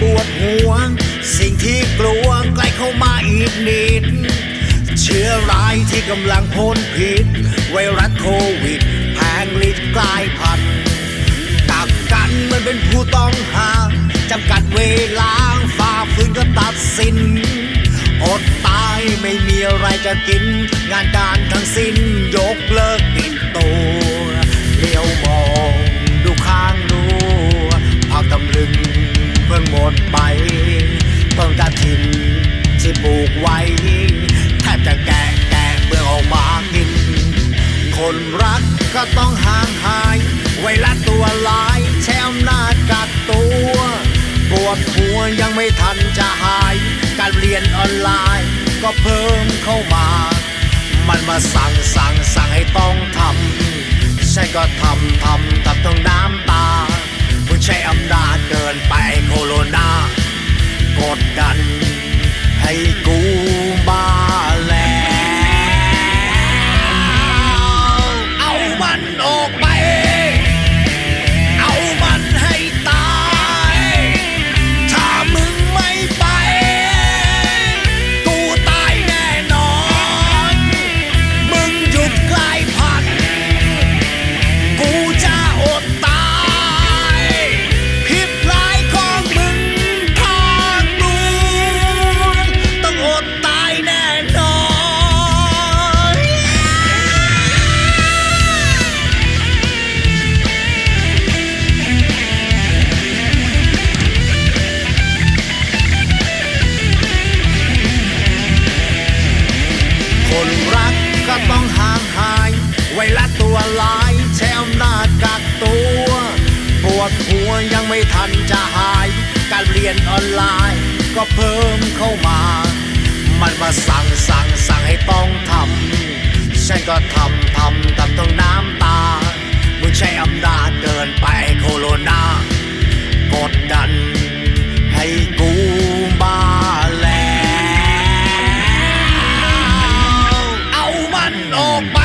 ปวดหัว สิ่งที่กลัวใกล้เข้ามาอีกนิด เชื้อร้ายที่กำลังพ่นพิษ ไวรัสโควิดแพงฤทธิ์กลายพันธุ์ จะกิน งานการทั้งสิ้นยกเลิกปิดตัวเลี้ยวมองดูข้างดูผักตำลึงเพิ่งหมดไปต้นกระถินที่ปลูกไว้แทบจะแกะแกะเบื่อออกมากิน คนรักก็ต้องห่างหาย ไวรัสตัวลายแช่อำนาจกัดตัวปวดหัวยังไม่ทันจะหาย การเรียนออนไลน์ ก็เพิ่มเข้ามา มันมาสั่งสั่งสั่งให้ต้องทำฉันก็ทำทำทำต้องน้ำตามึงใช้อำนาจเกินไปโคโรนา กดดันให้ ลายแช่หน้ากักตัว ปวดหัวยังไม่ทันจะหาย การเรียนออนไลน์ก็เพิ่มเข้ามา มันมาสั่งสั่งสั่งให้ต้องทำ ฉันก็ทำทำทำต้องน้ำตาเมื่อใช้อำนาจเดินไปโคโรนากดดันให้กูบ้าแล้ว เอามันออกไป